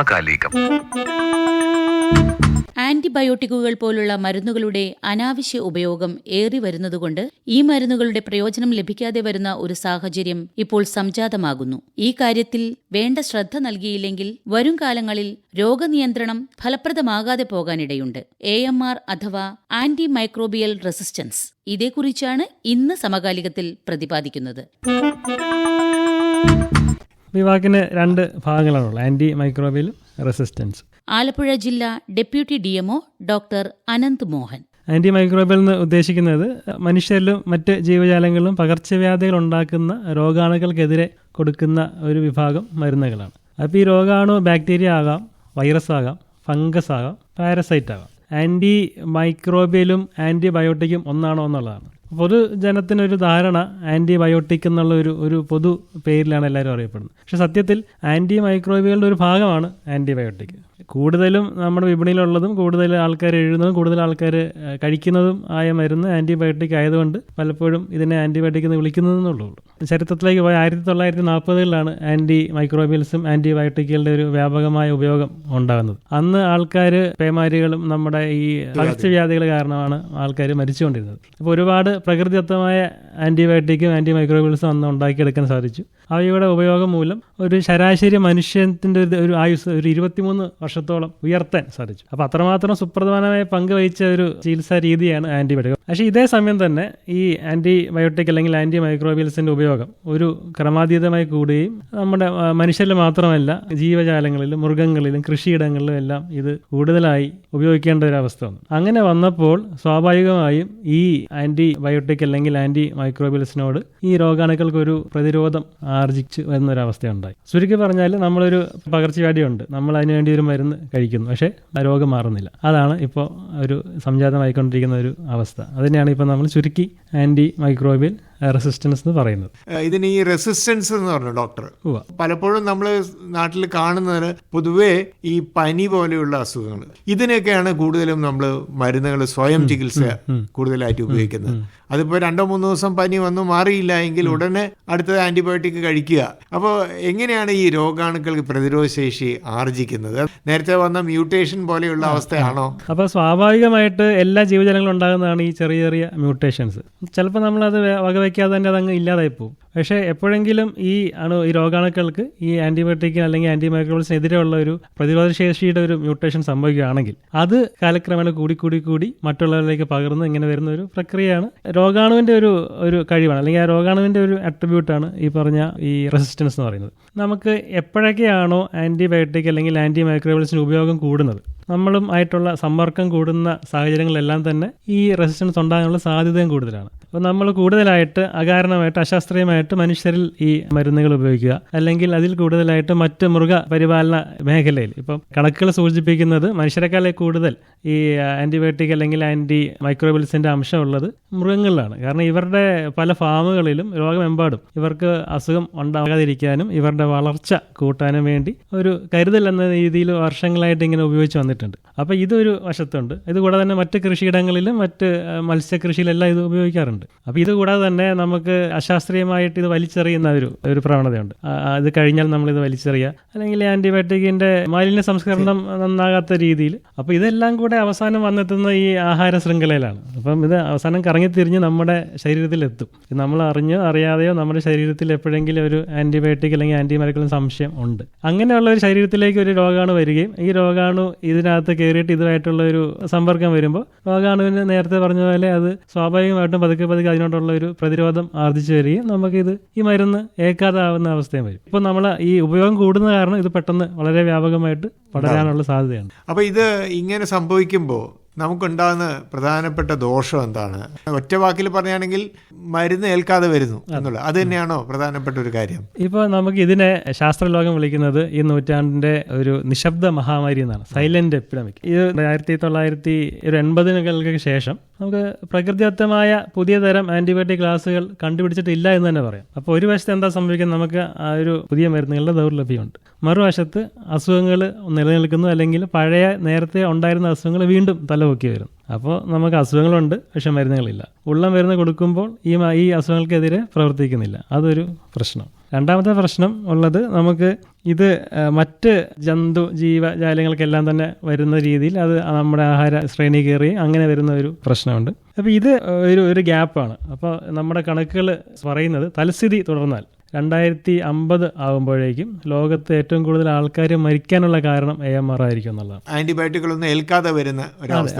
സമകാലികം. ആന്റിബയോട്ടിക്കുകൾ പോലുള്ള മരുന്നുകളുടെ അനാവശ്യ ഉപയോഗം ഏറി വരുന്നതുകൊണ്ട് ഈ മരുന്നുകളുടെ പ്രയോജനം ലഭിക്കാതെ വരുന്ന ഒരു സാഹചര്യം ഇപ്പോൾ സംജാതമാകുന്നു. ഈ കാര്യത്തിൽ വേണ്ട ശ്രദ്ധ നൽകിയില്ലെങ്കിൽ വരും കാലങ്ങളിൽ രോഗനിയന്ത്രണം ഫലപ്രദമാകാതെ പോകാനിടയുണ്ട്. എ എം ആർ അഥവാ ആന്റി മൈക്രോബിയൽ റെസിസ്റ്റൻസ്. ഇതേക്കുറിച്ചാണ് ഇന്ന് സമകാലികത്തിൽ പ്രതിപാദിക്കുന്നത്. ഈ വാക്കിന് രണ്ട് ഭാഗങ്ങളാണുള്ളത്. Anti microbial resistance. ആലപ്പുഴ ജില്ലാ deputy D M O doctor Anant Mohan. Anti microbial എന്ന് ഉദ്ദേശിക്കുന്നത് മനുഷ്യരിലും മറ്റ് ജീവജാലങ്ങളിലും പകർച്ചവ്യാധികൾ ഉണ്ടാക്കുന്ന രോഗാണുക്കൾക്കെതിരെ കൊടുക്കുന്ന ഒരു വിഭാഗം മരുന്നുകളാണ്. അപ്പോൾ ഈ രോഗാണു ബാക്ടീരിയ ആകാം വൈറസ് ആകാം ഫംഗസ് ആകാം പാരസൈറ്റ് ആകാം. ആന്റി മൈക്രോബിയലും ആന്റിബയോട്ടിക്കും ഒന്നാണോ എന്നുള്ളതാണ്. പൊതുജനത്തിനൊരു ധാരണ ആന്റിബയോട്ടിക് എന്നുള്ള ഒരു ഒരു പൊതു പേരിലാണ് എല്ലാവരും അറിയപ്പെടുന്നത്. പക്ഷെ സത്യത്തിൽ ആന്റി മൈക്രോബികളുടെ ഒരു ഭാഗമാണ് ആന്റിബയോട്ടിക് കൂടുതലും നമ്മുടെ വിപണിയിലുള്ളതും കൂടുതൽ ആൾക്കാർ എഴുതുന്നതും കൂടുതൽ ആൾക്കാർ കഴിക്കുന്നതും ആയ മരുന്ന് ആന്റിബയോട്ടിക് ആയതുകൊണ്ട് പലപ്പോഴും ഇതിനെ ആന്റിബയോട്ടിക് എന്ന് വിളിക്കുന്നതെന്നുള്ളൂ. ചരിത്രത്തിലേക്ക് പോയ ആയിരത്തി തൊള്ളായിരത്തി നാൽപ്പതുകളിലാണ് ആന്റി മൈക്രോബിയൽസും ആന്റിബയോട്ടിക്കുകളുടെ ഒരു വ്യാപകമായ ഉപയോഗം ഉണ്ടാകുന്നത്. അന്ന് ആൾക്കാർ പേമാരികളും നമ്മുടെ ഈ പകർച്ചവ്യാധികൾ കാരണമാണ് ആൾക്കാർ മരിച്ചുകൊണ്ടിരുന്നത്. അപ്പോൾ ഒരുപാട് പ്രകൃതിദത്തമായ ആന്റിബയോട്ടിക്കും ആന്റി മൈക്രോബിയൽസും അന്ന് ഉണ്ടാക്കിയെടുക്കാൻ സാധിച്ചു. അവയുടെ ഉപയോഗം മൂലം ഒരു ശരാശരി മനുഷ്യത്തിന്റെ ഒരു ആയുസ് ഒരു ഇരുപത്തിമൂന്ന് വർഷത്തോളം ഉയർത്താൻ സാധിച്ചു. അപ്പോൾ അത്രമാത്രം സുപ്രധാനമായ പങ്ക് വഹിച്ച ഒരു ചികിത്സാ രീതിയാണ് ആന്റിബയോട്ടിക് പക്ഷേ ഇതേ സമയം തന്നെ ഈ ആന്റിബയോട്ടിക് അല്ലെങ്കിൽ ആന്റി മൈക്രോബിയൽസിന്റെ ഉപയോഗം ഒരു ക്രമാതീതമായി കൂടുകയും നമ്മുടെ മനുഷ്യരിൽ മാത്രമല്ല ജീവജാലങ്ങളിലും മൃഗങ്ങളിലും കൃഷിയിടങ്ങളിലും എല്ലാം ഇത് കൂടുതലായി ഉപയോഗിക്കേണ്ട ഒരു അവസ്ഥ വന്നു. അങ്ങനെ വന്നപ്പോൾ സ്വാഭാവികമായും ഈ ആന്റിബയോട്ടിക് അല്ലെങ്കിൽ ആന്റി മൈക്രോബിയൽസിനോട് ഈ രോഗാണുക്കൾക്കൊരു പ്രതിരോധം ആർജിച്ച് വരുന്ന ഒരു ചുരുക്കി പറഞ്ഞാൽ നമ്മളൊരു പകർച്ചവ്യാധിയുണ്ട്. നമ്മൾ അതിനു വേണ്ടി ഒരു മരുന്ന് കഴിക്കുന്നു. പക്ഷേ ആ രോഗം മാറുന്നില്ല. അതാണ് ഇപ്പോൾ ഒരു സംജാതമായിക്കൊണ്ടിരിക്കുന്ന ഒരു അവസ്ഥ. അതിനെയാണ് ഇപ്പോൾ നമ്മൾ ചുരുക്കി ആന്റി മൈക്രോബിയൽ റെസിസ്റ്റൻസ് എന്ന് പറയുന്നത്. ഇതിന് ഈ റെസിസ്റ്റൻസ് എന്ന് പറഞ്ഞു ഡോക്ടർ പലപ്പോഴും നമ്മൾ നാട്ടിൽ കാണുന്നത് പൊതുവേ ഈ പനി പോലെയുള്ള അസുഖങ്ങൾ ഇതിനൊക്കെയാണ് കൂടുതലും നമ്മൾ മരുന്നുകൾ സ്വയം ചികിത്സ കൂടുതലായിട്ട് ഉപയോഗിക്കുന്നത്. അതിപ്പോൾ രണ്ടോ മൂന്നോ ദിവസം പനി വന്നു മാറിയില്ല എങ്കിൽ ഉടനെ അടുത്തത് ആന്റിബയോട്ടിക് കഴിക്കുക. അപ്പോൾ എങ്ങനെയാണ് ഈ രോഗാണുക്കൾക്ക് പ്രതിരോധ ശേഷി ആർജിക്കുന്നത്? നേരത്തെ വന്ന മ്യൂട്ടേഷൻ പോലെയുള്ള അവസ്ഥയാണോ? അപ്പോൾ സ്വാഭാവികമായിട്ട് എല്ലാ ജീവജാലങ്ങളും ഉണ്ടാകുന്നതാണ് ഈ ചെറിയ ചെറിയ മ്യൂട്ടേഷൻസ് ചിലപ്പോൾ നമ്മളത് വേ- വകവയ്ക്കാതെ തന്നെ അതങ്ങ് ഇല്ലാതായി പോകും. പക്ഷേ എപ്പോഴെങ്കിലും ഈ അണു ഈ രോഗാണുക്കൾക്ക് ഈ ആന്റിബയോട്ടിക്കിന് അല്ലെങ്കിൽ ആന്റിമൈക്രോബിൾസിനെതിരെയുള്ള ഒരു പ്രതിരോധ ശേഷിയുടെ ഒരു മ്യൂട്ടേഷൻ സംഭവിക്കുകയാണെങ്കിൽ അത് കാലക്രമേണ കൂടി കൂടി കൂടി മറ്റുള്ളവരിലേക്ക് പകർന്ന് ഇങ്ങനെ വരുന്ന ഒരു പ്രക്രിയയാണ്. രോഗാണുവിന്റെ ഒരു ഒരു കഴിവാണ്. അല്ലെങ്കിൽ ആ രോഗാണുവിന്റെ ഒരു അട്രിബ്യൂട്ടാണ് ഈ പറഞ്ഞ ഈ റെസിസ്റ്റൻസ് എന്ന് പറയുന്നത്. നമുക്ക് എപ്പോഴൊക്കെയാണോ ആന്റിബയോട്ടിക് അല്ലെങ്കിൽ ആന്റി മൈക്രോബിൾസിന്റെ ഉപയോഗം കൂടുന്നത്? നമ്മളും ആയിട്ടുള്ള സമ്പർക്കം കൂടുന്ന സാഹചര്യങ്ങളെല്ലാം തന്നെ ഈ റെസിസ്റ്റൻസ് ഉണ്ടാകാനുള്ള സാധ്യതയും കൂടുതലാണ്. അപ്പോൾ നമ്മൾ കൂടുതലായിട്ട് അകാരണമായിട്ട് അശാസ്ത്രീയമായിട്ട് മനുഷ്യരിൽ ഈ മരുന്നുകൾ ഉപയോഗിക്കുക. അല്ലെങ്കിൽ അതിൽ കൂടുതലായിട്ട് മറ്റ് മൃഗ പരിപാലന മേഖലയിൽ. ഇപ്പം കണക്കുകൾ സൂചിപ്പിക്കുന്നത് മനുഷ്യരെക്കാളെ കൂടുതൽ ഈ ആന്റിബയോട്ടിക് അല്ലെങ്കിൽ ആന്റി മൈക്രോബിൽസിന്റെ അംശമുള്ളത് മൃഗങ്ങളിലാണ്. കാരണം ഇവരുടെ പല ഫാമുകളിലും ലോകമെമ്പാടും ഇവർക്ക് അസുഖം ഉണ്ടാകാതിരിക്കാനും ഇവരുടെ വളർച്ച കൂട്ടാനും വേണ്ടി ഒരു കരുതൽ എന്ന രീതിയിൽ വർഷങ്ങളായിട്ട് ഇങ്ങനെ ഉപയോഗിച്ച് വന്നിട്ടുണ്ട്. അപ്പോൾ ഇതൊരു വശത്തുണ്ട്. ഇതുകൂടാതെ തന്നെ മറ്റ് കൃഷിയിടങ്ങളിലും മറ്റ് മത്സ്യകൃഷിയിലെല്ലാം ഇത് ഉപയോഗിക്കാറുണ്ട്. അപ്പോൾ ഇതുകൂടാതെ തന്നെ നമുക്ക് അശാസ്ത്രീയമായിട്ട് ഇത് വലിച്ചെറിയുന്ന ഒരു ഒരു പ്രവണതയുണ്ട്. അത് കഴിഞ്ഞാൽ നമ്മളിത് വലിച്ചെറിയുക. അല്ലെങ്കിൽ ആന്റിബയോട്ടിക്കിന്റെ മാലിന്യ സംസ്കരണം നന്നാകാത്ത രീതിയിൽ. അപ്പോൾ ഇതെല്ലാം കൂടെ അവസാനം വന്നെത്തുന്ന ഈ ആഹാര ശൃംഖലയിലാണ്. അപ്പം ഇത് അവസാനം കറങ്ങിത്തിരിഞ്ഞ് നമ്മുടെ ശരീരത്തിലെത്തും. നമ്മൾ അറിഞ്ഞോ അറിയാതെയോ നമ്മുടെ ശരീരത്തിൽ എപ്പോഴെങ്കിലും ഒരു ആന്റിബയോട്ടിക് അല്ലെങ്കിൽ ആന്റിമൈക്രോൺ സംശയം ഉണ്ട്. അങ്ങനെയുള്ള ഒരു ശരീരത്തിലേക്ക് ഒരു രോഗാണു വരികയും ഈ രോഗാണു ഇതിനകത്ത് കയറിയിട്ട് ഇതുമായിട്ടുള്ള ഒരു സമ്പർക്കം വരുമ്പോൾ രോഗാണുവിന് നേരത്തെ പറഞ്ഞ പോലെ അത് സ്വാഭാവികമായിട്ടും പതുക്കെ പതുക്കെ അതിനോടുള്ള ഒരു പ്രതിരോധം ആർജിച്ചു വരികയും നമുക്കിത് ഈ മരുന്ന് ഏക്കാതാവുന്ന അവസ്ഥയും വരും. ഇപ്പോൾ നമ്മൾ ഈ ഉപയോഗം കൂടുന്ന കാരണം ഇത് പെട്ടെന്ന് വളരെ വ്യാപകമായിട്ട് പടരാനുള്ള സാധ്യതയാണ് അപ്പോൾ ഇത് ഇങ്ങനെ സംഭവിക്കുമ്പോൾ നമുക്കുണ്ടാകുന്ന പ്രധാനപ്പെട്ട ദോഷം എന്താണ്? ഒറ്റ വാക്കിൽ പറയുകയാണെങ്കിൽ മരുന്ന് ഏൽക്കാതെ വരുന്നു എന്നുള്ളത് അത് തന്നെയാണോ പ്രധാനപ്പെട്ട ഒരു കാര്യം? ഇപ്പോൾ നമുക്ക് ഇതിനെ ശാസ്ത്രലോകം വിളിക്കുന്നത് ഈ നൂറ്റാണ്ടിന്റെ ഒരു നിശബ്ദ മഹാമാരി എന്നാണ് സൈലന്റ് എപ്പിഡമിക് ഇത് ആയിരത്തി തൊള്ളായിരത്തി ഒരു എൺപതിനുകൾക്ക് ശേഷം നമുക്ക് പ്രകൃതിദത്തമായ പുതിയ തരം ആന്റിബയോട്ടിക് ക്ലാസുകൾ കണ്ടുപിടിച്ചിട്ടില്ല എന്ന് തന്നെ പറയാം. അപ്പോൾ ഒരു വശത്ത് എന്താ സംഭവിക്കുന്നത്? നമുക്ക് ആ ഒരു പുതിയ മരുന്നുകളുടെ ദൗർലഭ്യമുണ്ട്. മറുവശത്ത് അസുഖങ്ങൾ നിലനിൽക്കുന്നു അല്ലെങ്കിൽ പഴയ നേരത്തെ ഉണ്ടായിരുന്ന അസുഖങ്ങൾ വീണ്ടും തല തലപൊക്കി വരും. അപ്പോൾ നമുക്ക് അസുഖങ്ങളുണ്ട് പക്ഷെ മരുന്നുകളില്ല. ഉള്ള മരുന്ന് കൊടുക്കുമ്പോൾ ഈ ഈ അസുഖങ്ങൾക്കെതിരെ പ്രവർത്തിക്കുന്നില്ല. അതൊരു പ്രശ്നം. രണ്ടാമത്തെ പ്രശ്നം ഉള്ളത് നമുക്ക് ഇത് മറ്റ് ജന്തു ജീവജാലങ്ങൾക്കെല്ലാം തന്നെ വരുന്ന രീതിയിൽ അത് നമ്മുടെ ആഹാര ശ്രേണി കയറി അങ്ങനെ വരുന്ന ഒരു പ്രശ്നമുണ്ട്. അപ്പോൾ ഇത് ഒരു ഒരു ഗ്യാപ്പാണ്. അപ്പോൾ നമ്മുടെ കണക്കുകൾ പറയുന്നത് തൽസ്ഥിതി തുടർന്നാൽ. രണ്ടായിരത്തി അമ്പത് ആകുമ്പോഴേക്കും ലോകത്ത് ഏറ്റവും കൂടുതൽ ആൾക്കാർ മരിക്കാനുള്ള കാരണം എ എം ആർ ആയിരിക്കും എന്നുള്ളതാണ് ആന്റിബയോട്ടിക്കുകളൊന്നും ഏൽക്കാതെ വരുന്ന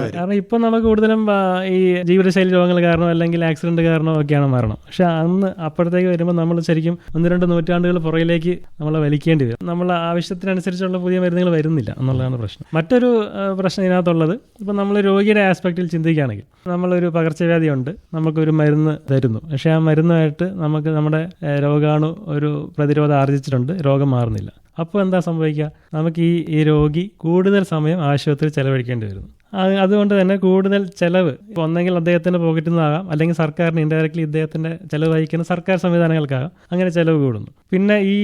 കാരണം ഇപ്പം നമുക്ക് കൂടുതലും ഈ ജീവിതശൈലി രോഗങ്ങൾ കാരണം അല്ലെങ്കിൽ ആക്സിഡന്റ് കാരണം ഒക്കെയാണ് മരണം. പക്ഷെ അന്ന് അപ്പോഴത്തേക്ക് വരുമ്പോൾ നമ്മൾ ശരിക്കും ഒന്ന് രണ്ട് നൂറ്റാണ്ടുകൾ പുറകിലേക്ക് നമ്മളെ വലിക്കേണ്ടി വരും. നമ്മൾ ആവശ്യത്തിനനുസരിച്ചുള്ള പുതിയ മരുന്നുകൾ വരുന്നില്ല എന്നുള്ളതാണ് പ്രശ്നം. മറ്റൊരു പ്രശ്നം ഇതിനകത്തുള്ളത് ഇപ്പം നമ്മൾ രോഗിയുടെ ആസ്പെക്റ്റിൽ ചിന്തിക്കുകയാണെങ്കിൽ നമ്മളൊരു പകർച്ചവ്യാധി ഉണ്ട് നമുക്കൊരു മരുന്ന് തരുന്നു. പക്ഷേ ആ മരുന്നുമായിട്ട് നമുക്ക് നമ്മുടെ ഏ, രോഗാണു ഒരു പ്രതിരോധം ആർജിച്ചിട്ടുണ്ട് രോഗം മാറുന്നില്ല. അപ്പോൾ എന്താ സംഭവിക്കുക? നമുക്ക് ഈ ഈ രോഗി കൂടുതൽ സമയം ആശുപത്രി ചെലവഴിക്കേണ്ടി വരുന്നു. അതുകൊണ്ട് തന്നെ കൂടുതൽ ചെലവ് ഒന്നെങ്കിൽ അദ്ദേഹത്തിന്റെ പോക്കറ്റിൽ നിന്നാകാം അല്ലെങ്കിൽ സർക്കാരിന് ഇൻഡയറക്റ്റ്ലി ഇദ്ദേഹത്തിന്റെ ചെലവ് വഹിക്കുന്ന സർക്കാർ സംവിധാനങ്ങൾക്കാകാം അങ്ങനെ ചെലവ് കൂടുന്നു. പിന്നെ ഈ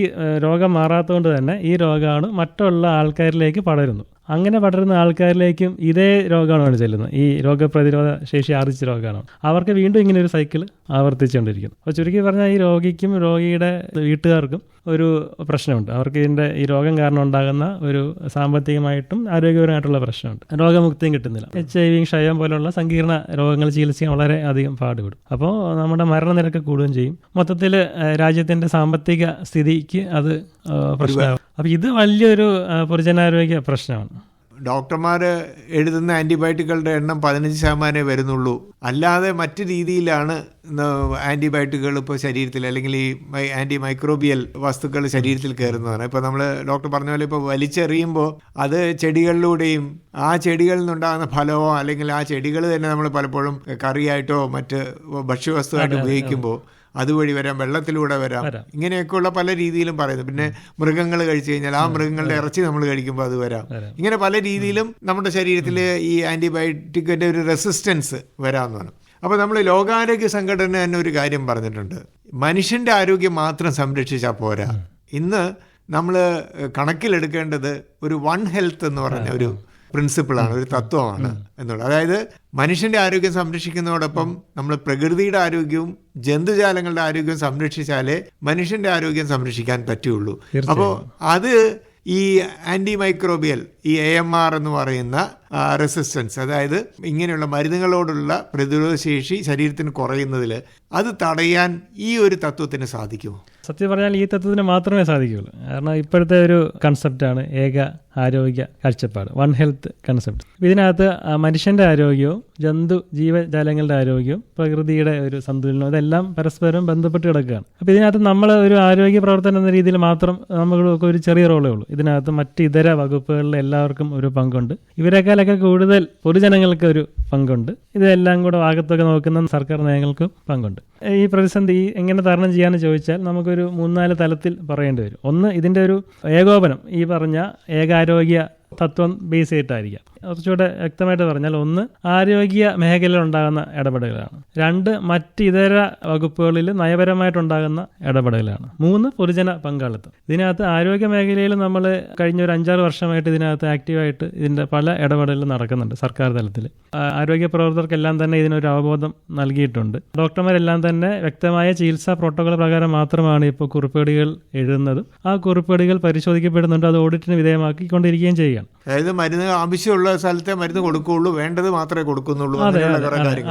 രോഗം മാറാത്തതുകൊണ്ട് തന്നെ ഈ രോഗമാണ് മറ്റുള്ള ആൾക്കാരിലേക്ക് പടരുന്നു. അങ്ങനെ പടരുന്ന ആൾക്കാരിലേക്കും ഇതേ രോഗമാണ് ചെല്ലുന്നത്. ഈ രോഗപ്രതിരോധ ശേഷി ആർജിച്ച രോഗമാണ് അവർക്ക് വീണ്ടും ഇങ്ങനെ ഒരു സൈക്കിൾ ആവർത്തിച്ചുകൊണ്ടിരിക്കുന്നു. അപ്പോൾ ചുരുക്കി പറഞ്ഞാൽ ഈ രോഗിക്കും രോഗിയുടെ വീട്ടുകാർക്കും ഒരു പ്രശ്നമുണ്ട്. അവർക്ക് ഇതിന്റെ ഈ രോഗം കാരണം ഉണ്ടാകുന്ന ഒരു സാമ്പത്തികമായിട്ടും ആരോഗ്യപരമായിട്ടുള്ള പ്രശ്നമുണ്ട്. രോഗമുക്തിയും കിട്ടുന്നില്ല. എച്ച് ഐ വി ക്ഷയം പോലുള്ള സങ്കീർണ രോഗങ്ങൾ ചികിത്സിക്കാൻ വളരെ അധികം പാടുപെടും. അപ്പോൾ നമ്മുടെ മരണനിരക്ക് കൂടുകയും ചെയ്യും. മൊത്തത്തിൽ രാജ്യത്തിന്റെ സാമ്പത്തിക സ്ഥിതിക്ക് അത് പ്രശ്നമാകും അപ്പോൾ ഇത് വലിയൊരു പൊതുജനാരോഗ്യ പ്രശ്നമാണ്. ഡോക്ടർമാർ എഴുതുന്ന ആന്റിബയോട്ടിക്കുകളുടെ എണ്ണം പതിനഞ്ച് ശതമാനമേ വരുന്നുള്ളൂ. അല്ലാതെ മറ്റ് രീതിയിലാണ് ആന്റിബയോട്ടിക്കുകൾ ഇപ്പോൾ ശരീരത്തിൽ അല്ലെങ്കിൽ ഈ ആന്റി മൈക്രോബിയൽ വസ്തുക്കൾ ശരീരത്തിൽ കയറുന്നതാണ്. ഇപ്പോൾ നമ്മൾ ഡോക്ടർ പറഞ്ഞ പോലെ ഇപ്പോൾ വലിച്ചെറിയുമ്പോൾ അത് ചെടികളിലൂടെയും ആ ചെടികളിൽ നിന്നുണ്ടാകുന്ന ഫലമോ അല്ലെങ്കിൽ ആ ചെടികൾ തന്നെ നമ്മൾ പലപ്പോഴും കറിയായിട്ടോ മറ്റ് ഭക്ഷ്യവസ്തുവായിട്ട് ഉപയോഗിക്കുമ്പോൾ അതുവഴി വരാം വെള്ളത്തിലൂടെ വരാം. ഇങ്ങനെയൊക്കെയുള്ള പല രീതിയിലും പറയുന്നു. പിന്നെ മൃഗങ്ങൾ കഴിച്ചു കഴിഞ്ഞാൽ ആ മൃഗങ്ങളുടെ ഇറച്ചി നമ്മൾ കഴിക്കുമ്പോൾ അത് വരാം. ഇങ്ങനെ പല രീതിയിലും നമ്മുടെ ശരീരത്തിൽ ഈ ആന്റിബയോട്ടിക്കിന്റെ ഒരു റെസിസ്റ്റൻസ് വരാമെന്നാണ് അപ്പോൾ നമ്മൾ ലോകാരോഗ്യ സംഘടന തന്നെ ഒരു കാര്യം പറഞ്ഞിട്ടുണ്ട്. മനുഷ്യന്റെ ആരോഗ്യം മാത്രം സംരക്ഷിച്ചാൽ പോരാ. ഇന്ന് നമ്മൾ കണക്കിലെടുക്കേണ്ടത് ഒരു വൺ ഹെൽത്ത് എന്ന് പറഞ്ഞ ഒരു പ്രിൻസിപ്പിളാണ് ഒരു തത്വമാണ് എന്നുള്ളത്. അതായത് മനുഷ്യന്റെ ആരോഗ്യം സംരക്ഷിക്കുന്നതോടൊപ്പം നമ്മൾ പ്രകൃതിയുടെ ആരോഗ്യവും ജന്തുജാലങ്ങളുടെ ആരോഗ്യവും സംരക്ഷിച്ചാലേ മനുഷ്യന്റെ ആരോഗ്യം സംരക്ഷിക്കാൻ പറ്റുള്ളൂ. അപ്പോൾ അത് ഈ ആന്റി മൈക്രോബിയൽ ഈ എ എം ആർ എന്ന് പറയുന്ന റെസിസ്റ്റൻസ് അതായത് ഇങ്ങനെയുള്ള മരുന്നുകളോടുള്ള പ്രതിരോധ ശേഷി ശരീരത്തിന് കുറയുന്നതിൽ അത് തടയാൻ ഈ ഒരു തത്വത്തിന് സാധിക്കുമോ? സത്യം പറഞ്ഞാൽ ഈ തത്വത്തിന് മാത്രമേ സാധിക്കുകയുള്ളൂ. കാരണം ഇപ്പോഴത്തെ ഒരു കൺസെപ്റ്റാണ് ഏക ആരോഗ്യ കാഴ്ചപ്പാട്. വൺ ഹെൽത്ത് കൺസെപ്റ്റ് ഇതിനകത്ത് മനുഷ്യന്റെ ആരോഗ്യവും ജന്തു ജീവജാലങ്ങളുടെ ആരോഗ്യവും പ്രകൃതിയുടെ ഒരു സന്തുലനവും ഇതെല്ലാം പരസ്പരം ബന്ധപ്പെട്ട് കിടക്കുകയാണ്. അപ്പോൾ ഇതിനകത്ത് നമ്മൾ ഒരു ആരോഗ്യ പ്രവർത്തനം എന്ന രീതിയിൽ മാത്രം നമ്മളൊക്കെ ഒരു ചെറിയ റോളേ ഉള്ളൂ. ഇതിനകത്ത് മറ്റ് ഇതര വകുപ്പുകളിൽ എല്ലാവർക്കും ഒരു പങ്കുണ്ട്. ഇവരെക്കാളൊക്കെ കൂടുതൽ പൊതുജനങ്ങൾക്ക് ഒരു പങ്കുണ്ട്. ഇതെല്ലാം കൂടെ ഭാഗത്തൊക്കെ നോക്കുന്ന സർക്കാർ നയങ്ങൾക്കും പങ്കുണ്ട്. ഈ പ്രതിസന്ധി എങ്ങനെ തരണം ചെയ്യാന്ന് ചോദിച്ചാൽ നമുക്കൊരു മൂന്നാൽ തലത്തിൽ പറയേണ്ടി വരും. ഒന്ന് ഇതിന്റെ ഒരു ഏകോപനം. ഈ പറഞ്ഞ ഏകാരോഗ്യ തത്വം ബേസ് ചെയ്തിട്ടായിരിക്കാം. കുറച്ചുകൂടെ വ്യക്തമായിട്ട് പറഞ്ഞാൽ ഒന്ന് ആരോഗ്യ മേഖലയിൽ ഉണ്ടാകുന്ന ഇടപെടലുകളാണ്. രണ്ട് മറ്റ് ഇതര വകുപ്പുകളിൽ നയപരമായിട്ടുണ്ടാകുന്ന ഇടപെടലുകളാണ്. മൂന്ന് പൊതുജന പങ്കാളിത്തം. ഇതിനകത്ത് ആരോഗ്യ മേഖലയിൽ നമ്മൾ കഴിഞ്ഞ ഒരു അഞ്ചാറ് വർഷമായിട്ട് ഇതിനകത്ത് ആക്റ്റീവായിട്ട് ഇതിന്റെ പല ഇടപെടലുകളും നടക്കുന്നുണ്ട് സർക്കാർ തലത്തിൽ. ആരോഗ്യ പ്രവർത്തകർക്കെല്ലാം തന്നെ ഇതിനൊരു അവബോധം നൽകിയിട്ടുണ്ട്. ഡോക്ടർമാരെല്ലാം തന്നെ വ്യക്തമായ ചികിത്സാ പ്രോട്ടോകോൾ പ്രകാരം മാത്രമാണ് ഇപ്പോൾ കുറിപ്പേടുകൾ എഴുതുന്നതും ആ കുറിപ്പേടുകൾ പരിശോധിക്കപ്പെടുന്നുണ്ട് അത് ഓഡിറ്റിന് വിധേയമാക്കിക്കൊണ്ടിരിക്കുകയും ചെയ്യുകയാണ് അതായത് മരുന്ന് ആവശ്യമുള്ള സ്ഥലത്തെ മരുന്ന് കൊടുക്കുകയുള്ളൂ വേണ്ടത് മാത്രമേ കൊടുക്കുന്നുള്ളൂ അതെ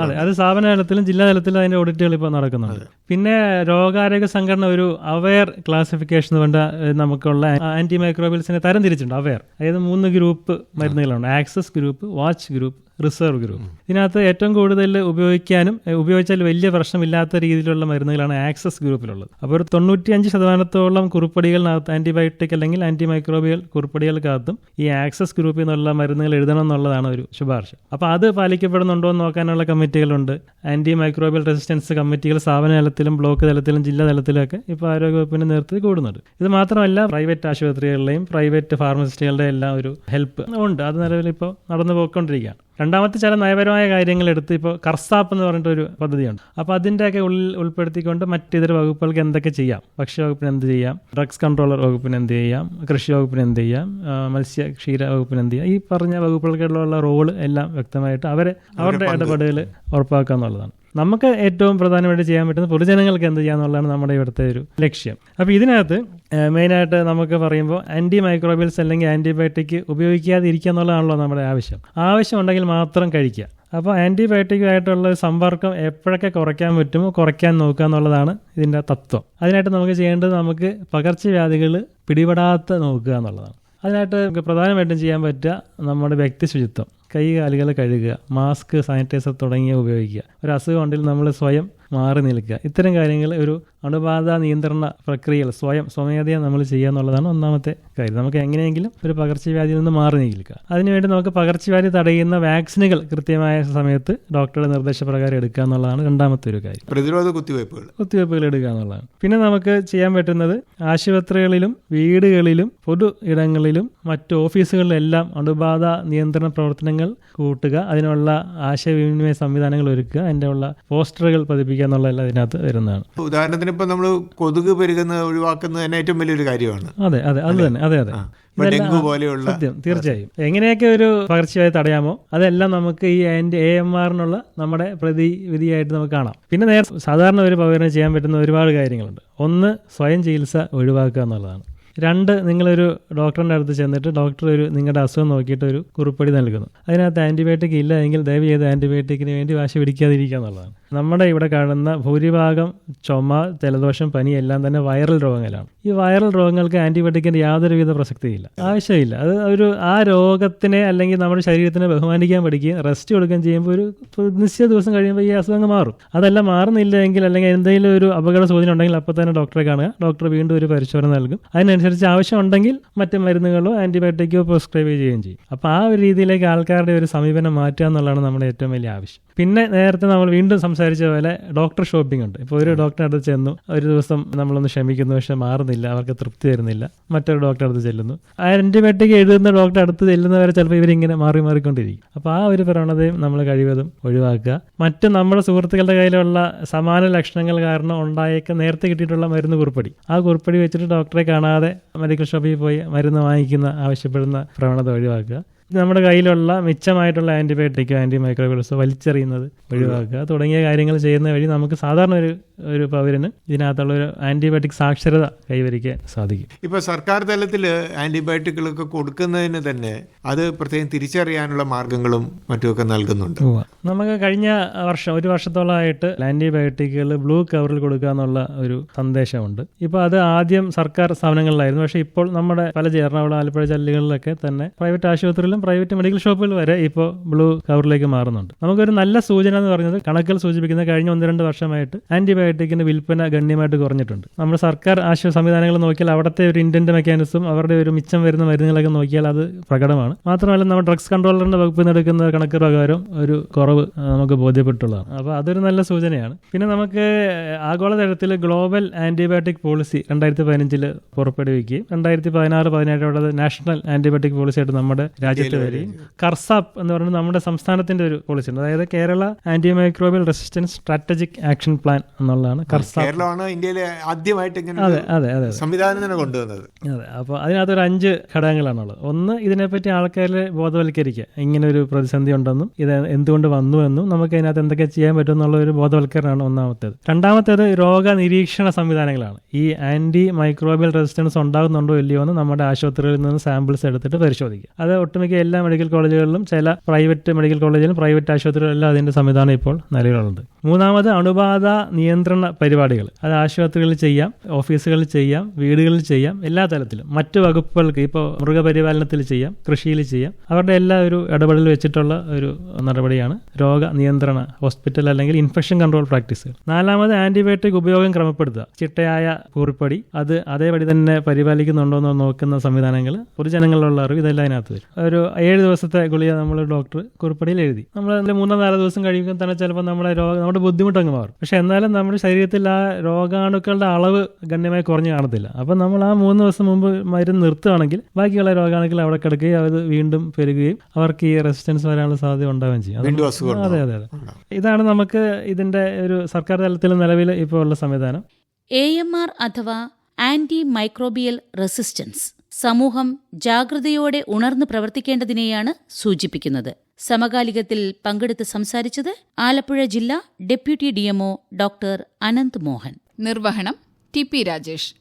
അതെ അത് സ്ഥാപന തലത്തിലും ജില്ലാ തലത്തിലും അതിന്റെ ഓഡിറ്റുകൾ ഇപ്പോൾ നടക്കുന്നുണ്ട്. പിന്നെ രോഗാരോഗ്യ സംഘടന ഒരു അവെയർ ക്ലാസിഫിക്കേഷൻ എന്ന് ഏഹ്, നമുക്കുള്ള ആന്റി മൈക്രോബിയൽസിനെ തരം തിരിച്ചിട്ടുണ്ട് അവെയർ അതായത് മൂന്ന് group മരുന്നുകളുണ്ട്. Access group watch group reserve group. ഇതിനകത്ത് ഏറ്റവും കൂടുതൽ ഉപയോഗിക്കാനും ഉപയോഗിച്ചാൽ വലിയ പ്രശ്നമില്ലാത്ത രീതിയിലുള്ള മരുന്നുകളാണ് ആക്സസ് ഗ്രൂപ്പിലുള്ളത്. അപ്പോൾ ഒരു തൊണ്ണൂറ്റിയഞ്ച് ശതമാനത്തോളം കുറിപ്പടികളിനകത്ത് ആന്റിബയോട്ടിക് അല്ലെങ്കിൽ ആന്റി മൈക്രോബിയൽ കുറിപ്പടികൾക്കകത്തും ഈ ആക്സസ് ഗ്രൂപ്പിൽ നിന്നുള്ള മരുന്നുകൾ എഴുതണം എന്നുള്ളതാണ് ഒരു ശുപാർശ. അപ്പോൾ അത് പാലിക്കപ്പെടുന്നുണ്ടോ എന്ന് നോക്കാനുള്ള കമ്മിറ്റികളുണ്ട്. ആന്റി മൈക്രോബിയൽ റെസിസ്റ്റൻസ് കമ്മിറ്റികൾ സ്ഥാപന തലത്തിലും ബ്ലോക്ക് തലത്തിലും ജില്ലാ തലത്തിലൊക്കെ ഇപ്പോൾ ആരോഗ്യവകുപ്പിന്റെ നേതൃത്വത്തിൽ കൂടുന്നുണ്ട്. ഇത് മാത്രമല്ല പ്രൈവറ്റ് ആശുപത്രികളിലെയും പ്രൈവറ്റ് ഫാർമസിസ്റ്റുകളുടെ എല്ലാം ഒരു ഹെൽപ്പ് ഉണ്ട്. അത് നിലവിൽ ഇപ്പോൾ നടന്നു പോയിക്കൊണ്ടിരിക്കുകയാണ്. രണ്ടാമത്തെ ചില നയപരമായ കാര്യങ്ങൾ എടുത്ത് ഇപ്പോൾ കർസാപ്പ് എന്ന് പറഞ്ഞിട്ട് ഒരു പദ്ധതിയുണ്ട്. അപ്പോൾ അതിന്റെയൊക്കെ ഉള്ളിൽ ഉൾപ്പെടുത്തിക്കൊണ്ട് മറ്റിതര വകുപ്പുകൾക്ക് എന്തൊക്കെ ചെയ്യാം? ഭക്ഷ്യ ഭക്ഷ്യവകുപ്പിന് എന്ത് ചെയ്യാം? ഡ്രഗ്സ് കൺട്രോളർ വകുപ്പിന് എന്ത് ചെയ്യാം? കൃഷി വകുപ്പിന് എന്ത് ചെയ്യാം? മത്സ്യ ക്ഷീര വകുപ്പിന് എന്ത് ചെയ്യാം? ഈ പറഞ്ഞ വകുപ്പുകൾക്കുള്ള റോൾ എല്ലാം വ്യക്തമായിട്ട് അവരെ അവരുടെ ഇടപെടൽ ഉറപ്പാക്കുക എന്നുള്ളതാണ്. നമുക്ക് ഏറ്റവും പ്രധാനമായിട്ട് ചെയ്യാൻ പറ്റുന്ന പൊതുജനങ്ങൾക്ക് എന്ത് ചെയ്യാന്നുള്ളതാണ് നമ്മുടെ ഇവിടുത്തെ ഒരു ലക്ഷ്യം. അപ്പോൾ ഇതിനകത്ത് മെയിനായിട്ട് നമുക്ക് പറയുമ്പോൾ ആന്റി മൈക്രോബിയൽസ് അല്ലെങ്കിൽ ആന്റിബയോട്ടിക് ഉപയോഗിക്കാതിരിക്കുക എന്നുള്ളതാണല്ലോ നമ്മുടെ ആവശ്യം. ആവശ്യം ഉണ്ടെങ്കിൽ മാത്രം കഴിക്കുക. അപ്പോൾ ആന്റിബയോട്ടിക്കുമായിട്ടുള്ള സമ്പർക്കം എപ്പോഴൊക്കെ കുറയ്ക്കാൻ പറ്റുമോ കുറയ്ക്കാൻ നോക്കുക എന്നുള്ളതാണ് ഇതിന്റെ തത്വം. അതിനായിട്ട് നമുക്ക് ചെയ്യേണ്ടത് നമുക്ക് പകർച്ചവ്യാധികൾ പിടിപെടാത്ത നോക്കുക എന്നുള്ളതാണ്. അതിനായിട്ട് നമുക്ക് പ്രധാനമായിട്ടും ചെയ്യാൻ പറ്റുക നമ്മുടെ വ്യക്തി ശുചിത്വം കൈ കാലുകൾ കഴുകുക മാസ്ക് സാനിറ്റൈസർ തുടങ്ങിയ ഉപയോഗിക്കുക. ഒരു അസുഖം ഉണ്ടെങ്കിൽ നമ്മൾ സ്വയം മാറി നിൽക്കുക. ഇത്തരം കാര്യങ്ങൾ ഒരു അണുബാധ നിയന്ത്രണ പ്രക്രിയകൾ സ്വയം സ്വമേധയാ നമ്മൾ ചെയ്യുക എന്നുള്ളതാണ് ഒന്നാമത്തെ കാര്യം. നമുക്ക് എങ്ങനെയെങ്കിലും ഒരു പകർച്ചവ്യാധിയിൽ നിന്ന് മാറി നിൽക്കുക. അതിനുവേണ്ടി നമുക്ക് പകർച്ചവ്യാധി തടയുന്ന വാക്സിനുകൾ കൃത്യമായ സമയത്ത് ഡോക്ടറുടെ നിർദ്ദേശപ്രകാരം എടുക്കുക എന്നുള്ളതാണ് രണ്ടാമത്തെ ഒരു കാര്യം. പ്രതിരോധ കുത്തിവയ്പ്പുകൾ. കുത്തിവയ്പ്പുകൾ എടുക്കുക എന്നുള്ളതാണ്. പിന്നെ നമുക്ക് ചെയ്യാൻ പറ്റുന്നത് ആശുപത്രികളിലും വീടുകളിലും പൊതു ഇടങ്ങളിലും മറ്റ് ഓഫീസുകളിലെല്ലാം അണുബാധ നിയന്ത്രണ പ്രവർത്തനങ്ങൾ കൂട്ടുക അതിനുള്ള ആശയവിനിമയ സംവിധാനങ്ങൾ ഒരുക്കുക അതിന്റെ ഉള്ള പോസ്റ്ററുകൾ പതിപ്പിക്കുക എന്നുള്ള എല്ലാം ഇതിനകത്ത് വരുന്നതാണ്. ഉദാഹരണത്തിന് ഇപ്പൊ നമ്മൾ കൊതുക് പെരുകുന്നത് ഒഴിവാക്കുന്നത് തന്നെ ഏറ്റവും വലിയൊരു കാര്യമാണ്. അതെ അതെ അത് തന്നെ അതെ അതെ. ഡെങ്കു പോലെയുള്ള സത്യം തീർച്ചയായും. എങ്ങനെയൊക്കെ ഒരു പകർച്ചവ്യാധി തടയാമോ? അതെല്ലാം നമുക്ക് ഈ അതിന്റെ എ എം ആറിനുള്ള നമ്മുടെ പ്രതിവിധിയായിട്ട് നമുക്ക് കാണാം. പിന്നെ നേരെ സാധാരണ ഒരു പൗരന് ചെയ്യാൻ പറ്റുന്ന ഒരുപാട് കാര്യങ്ങളുണ്ട്. ഒന്ന് സ്വയം ചികിത്സ ഒഴിവാക്കുക എന്നുള്ളതാണ്. രണ്ട് നിങ്ങളൊരു ഡോക്ടറിന്റെ അടുത്ത് ചെന്നിട്ട് ഡോക്ടർ ഒരു നിങ്ങളുടെ അസുഖം നോക്കിയിട്ട് ഒരു കുറിപ്പടി നൽകുന്നു. അതിനകത്ത് ആന്റിബയോട്ടിക് ഇല്ല എങ്കിൽ ദയവ് ചെയ്ത് ആന്റിബയോട്ടിക്കിന് വേണ്ടി വാശി പിടിക്കാതിരിക്കുക എന്നുള്ളതാണ്. നമ്മുടെ ഇവിടെ കാണുന്ന ഭൂരിഭാഗം ചുമ ജലദോഷം പനി എല്ലാം തന്നെ വൈറൽ രോഗങ്ങളാണ്. ഈ വൈറൽ രോഗങ്ങൾക്ക് ആന്റിബയോട്ടിക്കിന്റെ യാതൊരുവിധ പ്രസക്തിയില്ല. ആവശ്യമില്ല. അത് ഒരു ആ രോഗത്തിനെ അല്ലെങ്കിൽ നമ്മുടെ ശരീരത്തിനെ ബഹുമാനിക്കാൻ പഠിക്കുകയും റെസ്റ്റ് കൊടുക്കുകയും ചെയ്യുമ്പോൾ ഒരു നിശ്ചിത ദിവസം കഴിയുമ്പോൾ ഈ അസുഖങ്ങൾ മാറും. അതെല്ലാം മാറുന്നില്ല എങ്കിൽ അല്ലെങ്കിൽ എന്തെങ്കിലും ഒരു അപകട സൂചന ഉണ്ടെങ്കിൽ അപ്പോൾ തന്നെ ഡോക്ടറെ കാണുക. ഡോക്ടർ വീണ്ടും ഒരു പരിശോധന നൽകും. അതിനനുസരിച്ച് ആവശ്യമുണ്ടെങ്കിൽ മറ്റ് മരുന്നുകളോ ആന്റിബയോട്ടിക്കോ പ്രിസ്ക്രൈബ് ചെയ്യുകയും ചെയ്യും. അപ്പോൾ ആ ഒരു രീതിയിലേക്ക് ആൾക്കാരുടെ ഒരു സമീപനം മാറ്റുക എന്നുള്ളതാണ് നമ്മുടെ ഏറ്റവും വലിയ ആവശ്യം. പിന്നെ നേരത്തെ നമ്മൾ വീണ്ടും സംസാരിച്ച പോലെ ഡോക്ടർ ഷോപ്പിംഗ് ഉണ്ട്. ഇപ്പോൾ ഒരു ഡോക്ടറെ അടുത്ത് ചെന്നു. ഒരു ദിവസം നമ്മളൊന്ന് ക്ഷമിക്കുന്നു പക്ഷെ മാറുന്നില്ല. അവർക്ക് തൃപ്തി വരുന്നില്ല മറ്റൊരു ഡോക്ടറെ അടുത്ത് ചെല്ലുന്നു. ആ ആന്റിബയോട്ടിക് എഴുതുന്ന ഡോക്ടറെ അടുത്ത് ചെല്ലുന്നവരെ ചിലപ്പോൾ ഇവരിങ്ങനെ മാറി മാറിക്കൊണ്ടിരിക്കും. അപ്പോൾ ആ ഒരു പ്രവണതയും നമ്മൾ കഴിവതും ഒഴിവാക്കുക. മറ്റ് നമ്മുടെ സുഹൃത്തുക്കളുടെ കയ്യിലുള്ള സമാന ലക്ഷണങ്ങൾ കാരണം ഉണ്ടായേക്ക് നേരത്തെ കിട്ടിയിട്ടുള്ള മരുന്ന് കുറിപ്പടി. ആ കുറിപ്പടി വെച്ചിട്ട് ഡോക്ടറെ കാണാതെ മെഡിക്കൽ ഷോപ്പിൽ പോയി മരുന്ന് വാങ്ങിക്കുന്ന ആവശ്യപ്പെടുന്ന പ്രവണത ഒഴിവാക്കുക. നമ്മുടെ കയ്യിലുള്ള മിച്ചമായിട്ടുള്ള ആന്റിബയോട്ടിക്കോ ആന്റി മൈക്രോബിയൽസോ വലിച്ചെറിയുന്നത് ഒഴിവാക്കുക തുടങ്ങിയ കാര്യങ്ങൾ ചെയ്യുന്ന വഴി നമുക്ക് സാധാരണ ഒരു ഒരു പൗരന് ഇതിനകത്തുള്ള ഒരു ആന്റിബയോട്ടിക് സാക്ഷരത കൈവരിക്കാൻ സാധിക്കും. ഇപ്പൊ സർക്കാർ തലത്തിൽ ആന്റിബയോട്ടിക്കുകളൊക്കെ കൊടുക്കുന്നതിന് തന്നെ അത് പ്രത്യേകം തിരിച്ചറിയാനുള്ള മാർഗങ്ങളും മറ്റുമൊക്കെ നൽകുന്നുണ്ട്. നമുക്ക് കഴിഞ്ഞ വർഷം ഒരു വർഷത്തോളമായിട്ട് ആന്റിബയോട്ടിക്കുകൾ ബ്ലൂ കവറിൽ കൊടുക്കുക എന്നുള്ള ഒരു സന്ദേശമുണ്ട്. ഇപ്പോൾ അത് ആദ്യം സർക്കാർ സ്ഥാപനങ്ങളിലായിരുന്നു. പക്ഷേ ഇപ്പോൾ നമ്മുടെ പല എറണാകുളം ആലപ്പുഴ ജില്ലകളിലൊക്കെ തന്നെ പ്രൈവറ്റ് ആശുപത്രിയിലും പ്രൈവറ്റ് മെഡിക്കൽ ഷോപ്പുകളിൽ വരെ ഇപ്പോൾ ബ്ലൂ കവറിലേക്ക് മാറുന്നുണ്ട്. നമുക്കൊരു നല്ല സൂചന എന്ന് പറഞ്ഞത് കണക്കുകൾ സൂചിപ്പിക്കുന്ന കഴിഞ്ഞ ഒന്ന് രണ്ട് വർഷമായിട്ട് ആന്റിബയോട്ടിക്കിന്റെ വിൽപ്പന ഗണ്യമായിട്ട് കുറഞ്ഞിട്ടുണ്ട്. നമ്മുടെ സർക്കാർ ആശുപത്രി സംവിധാനങ്ങൾ നോക്കിയാൽ അവിടുത്തെ ഒരു ഇന്റന്റ് മെക്കാനിസം അവരുടെ ഒരു മിച്ചം വരുന്ന മരുന്നുകളൊക്കെ നോക്കിയാൽ അത് പ്രകടമാണ്. മാത്രമല്ല നമ്മുടെ ഡ്രഗ്സ് കൺട്രോളറിന്റെ വകുപ്പിൽ നിന്ന് എടുക്കുന്ന കണക്ക് പ്രകാരം ഒരു കുറവ് നമുക്ക് ബോധ്യപ്പെട്ടുള്ളതാണ്. അപ്പോൾ അതൊരു നല്ല സൂചനയാണ്. പിന്നെ നമുക്ക് ആഗോളതലത്തിൽ ഗ്ലോബൽ ആന്റിബയോട്ടിക് പോളിസി രണ്ടായിരത്തി പതിനഞ്ചിൽ പുറപ്പെടുവിക്കുകയും രണ്ടായിരത്തി പതിനാറ് പതിനേഴോടെ നാഷണൽ ആന്റിബയോട്ടിക് പോളിസി ആയിട്ട് നമ്മുടെ രാജ്യത്ത് വരികയും കർസാപ്പ് എന്ന് പറയുന്നത് നമ്മുടെ സംസ്ഥാനത്തിന്റെ ഒരു പോളിസി ഉണ്ട്. അതായത് Kerala antimicrobial resistance strategic action plan എന്നുള്ളതാണ് കേരളമാണ് ഇന്ത്യയിലെ ആദ്യമായിട്ട് ഇങ്ങനെ അതെ ഒരു അതെ അതെ. സംവിധാനം തന്നെ കൊണ്ടുവന്നത്. അതെ അപ്പോൾ അതിനകത്തൊരു അഞ്ച് ഘടകങ്ങളാണുള്ളത്. ഒന്ന് ഇതിനെപ്പറ്റി ആൾക്കാരെ ബോധവൽക്കരിക്കുക. ഇങ്ങനെ ഒരു പ്രതിസന്ധി ഉണ്ടെന്നും ഇത് എന്തുകൊണ്ട് വന്നു എന്നും നമുക്ക് അതിനകത്ത് എന്തൊക്കെ ചെയ്യാൻ പറ്റും എന്നുള്ള ഒരു ബോധവൽക്കരണമാണ് ഒന്നാമത്തേത്. രണ്ടാമത്തേത് രോഗ നിരീക്ഷണ സംവിധാനങ്ങളാണ്. ഈ ആന്റി മൈക്രോബിയൽ റെസിസ്റ്റൻസ് ഉണ്ടാകുന്നുണ്ടോ ഇല്ലയോ എന്ന് നമ്മുടെ ആശുപത്രികളിൽ നിന്ന് സാമ്പിൾസ് എടുത്തിട്ട് പരിശോധിക്കുക. അത് ഒട്ടുമിക്ക എല്ലാ മെഡിക്കൽ കോളേജുകളിലും ചില പ്രൈവറ്റ് മെഡിക്കൽ കോളേജിലും പ്രൈവറ്റ് ആശുപത്രികളിലും അതിന്റെ സംവിധാനം ഇപ്പോൾ നിലവിലുണ്ട് മൂന്നാമത് അണുബാധ നിയന്ത്രണ പരിപാടികൾ. അത് ആശുപത്രികളിൽ ചെയ്യാം ഓഫീസുകളിൽ ചെയ്യാം വീടുകളിൽ ചെയ്യാം എല്ലാ തലത്തിലും മറ്റു വകുപ്പുകൾക്ക് ഇപ്പോൾ മൃഗപരിപാലനത്തിൽ ചെയ്യാം കൃഷിയിൽ ചെയ്യാം. അവരുടെ എല്ലാ ഒരു ഇടപെടൽ വെച്ചിട്ടുള്ള ഒരു നടപടിയാണ് രോഗ നിയന്ത്രണ ഹോസ്പിറ്റൽ അല്ലെങ്കിൽ ഇൻഫെക്ഷൻ കൺട്രോൾ പ്രാക്ടീസുകൾ നാലാമത് ആന്റിബയോട്ടിക് ഉപയോഗം ക്രമപ്പെടുത്തുക. ചിട്ടയായ കുറിപ്പടി. അത് അതേപടി തന്നെ പരിപാലിക്കുന്നുണ്ടോ എന്ന് നോക്കുന്ന സംവിധാനങ്ങൾ പൊതുജനങ്ങളിലുള്ള അറിവ് ഇതെല്ലാം അതിനകത്ത് വരും. ഒരു ഏഴ് ദിവസത്തെ ഗുളിക നമ്മൾ ഡോക്ടർ കുറിപ്പടിയിൽ എഴുതി. നമ്മൾ മൂന്നോ നാലോ ദിവസം കഴിയുമ്പോൾ തന്നെ ചിലപ്പോൾ നമ്മുടെ രോഗം നമ്മുടെ ബുദ്ധിമുട്ടങ്ങ് മാറും. പക്ഷെ എന്നാലും നമ്മുടെ നമ്മുടെ ശരീരത്തിൽ ആ രോഗാണുക്കളുടെ അളവ് ഗണ്യമായി കുറഞ്ഞു കാണത്തില്ല. അപ്പം നമ്മൾ ആ മൂന്ന് ദിവസം മുമ്പ് മരുന്ന് നിർത്തുകയാണെങ്കിൽ ബാക്കിയുള്ള രോഗാണുക്കൾ അവിടെ കിടക്കുകയും അത് വീണ്ടും പെരുകുകയും അവർക്ക് ഈ റെസിസ്റ്റൻസ് വരാനുള്ള സാധ്യത ഉണ്ടാവുകയും ചെയ്യും. അതെ അതെ അതെ. ഇതാണ് നമുക്ക് ഇതിന്റെ ഒരു സർക്കാർ തലത്തിൽ നിലവിൽ ഇപ്പോൾ ഉള്ള സംവിധാനം. എ എം ആർ അഥവാ ആന്റി മൈക്രോബിയൽ റെസിസ്റ്റൻസ്. സമൂഹം ജാഗ്രതയോടെ ഉണർന്നു പ്രവർത്തിക്കേണ്ടതിനെയാണ് സൂചിപ്പിക്കുന്നത്. സമകാലികത്തിൽ പങ്കെടുത്ത് സംസാരിച്ചത് ആലപ്പുഴ ജില്ലാ deputy DMO doctor Anant Mohan. നിർവഹണം ടി പി രാജേഷ്.